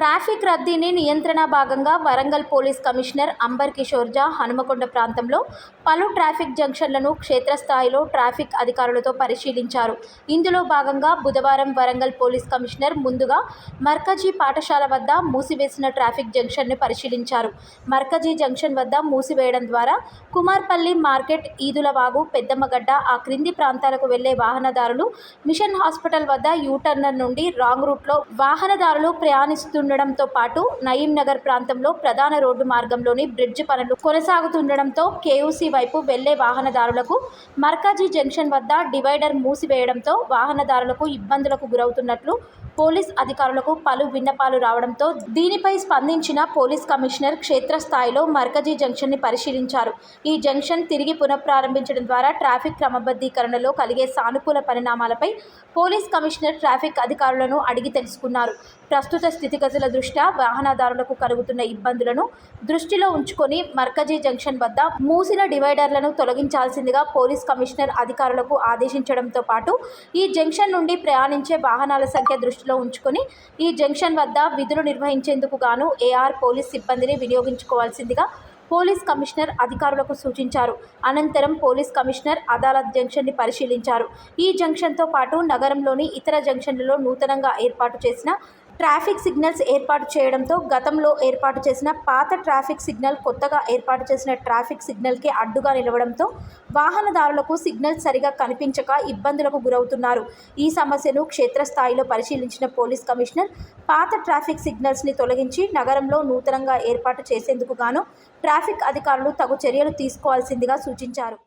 Traffic రద్దీని నియంత్రణ భాగంగా వరంగల్ పోలీస్ కమిషనర్ అంబర్ కిషోర్ జా హనుమకొండ ప్రాంతంలో పలు ట్రాఫిక్ జంక్షన్లను క్షేత్రస్థాయిలో ట్రాఫిక్ అధికారులతో పరిశీలించారు. ఇందులో భాగంగా బుధవారం వరంగల్ పోలీస్ కమిషనర్ ముందుగా మర్కజీ పాఠశాల వద్ద మూసివేసిన ట్రాఫిక్ జంక్షన్ను పరిశీలించారు. మర్కజీ జంక్షన్ వద్ద మూసివేయడం ద్వారా కుమార్పల్లి మార్కెట్ ఈదులవాగు పెద్దమ్మగడ్డ ఆ క్రింది ప్రాంతాలకు వెళ్ళే వాహనదారులు మిషన్ హాస్పిటల్ వద్ద యూటర్నర్ నుండి రాంగ్ రూట్లో వాహనదారులు ఉండడంతో పాటు నయీం నగర్ ప్రాంతంలో ప్రధాన రోడ్డు మార్గంలోని బ్రిడ్జ్ పనులు కొనసాగుతుండడంతో కేయూసీ వైపు వెళ్ళే వాహనదారులకు మర్కాజీ జంక్షన్ వద్ద డివైడర్ మూసివేయడంతో వాహనదారులకు ఇబ్బందులకు గురవుతున్నట్లు పోలీస్ అధికారులకు పలు విన్నపాలు రావడంతో దీనిపై స్పందించిన పోలీస్ కమిషనర్ క్షేత్రస్థాయిలో మర్కజీ జంక్షన్ని పరిశీలించారు. ఈ జంక్షన్ తిరిగి పునఃప్రారంభించడం ద్వారా ట్రాఫిక్ క్రమబద్ధీకరణలో కలిగే సానుకూల పరిణామాలపై పోలీస్ కమిషనర్ ట్రాఫిక్ అధికారులను అడిగి తెలుసుకున్నారు. ప్రస్తుత స్థితిగతులు దృష్ట్యా వాహనదారులకు కలుగుతున్న ఇబ్బందులను దృష్టిలో ఉంచుకొని మర్కజీ జంక్షన్ వద్ద మూసిన డివైడర్లను తొలగించాల్సిందిగా పోలీస్ కమిషనర్ అధికారులకు ఆదేశించడంతో పాటు ఈ జంక్షన్ నుండి ప్రయాణించే వాహనాల సంఖ్య దృష్టిలో ఉంచుకొని ఈ జంక్షన్ వద్ద విధులు నిర్వహించేందుకు గాను ఏఆర్ పోలీస్ సిబ్బందిని వినియోగించుకోవాల్సిందిగా పోలీస్ కమిషనర్ అధికారులకు సూచించారు. అనంతరం పోలీస్ కమిషనర్ అదాలత్ జంక్షన్ని పరిశీలించారు. ఈ జంక్షన్తో పాటు నగరంలోని ఇతర జంక్షన్లలో నూతనంగా ఏర్పాటు చేసిన ట్రాఫిక్ సిగ్నల్స్ ఏర్పాటు చేయడంతో గతంలో ఏర్పాటు చేసిన పాత ట్రాఫిక్ సిగ్నల్ కొత్తగా ఏర్పాటు చేసిన ట్రాఫిక్ సిగ్నల్కి అడ్డుగా నిలవడంతో వాహనదారులకు సిగ్నల్ సరిగా కనిపించక ఇబ్బందులకు గురవుతున్నారు. ఈ సమస్యను క్షేత్రస్థాయిలో పరిశీలించిన పోలీస్ కమిషనర్ పాత ట్రాఫిక్ సిగ్నల్స్ని తొలగించి నగరంలో నూతనంగా ఏర్పాటు చేసేందుకు గాను ట్రాఫిక్ అధికారులు తగు చర్యలు తీసుకోవాల్సిందిగా సూచించారు.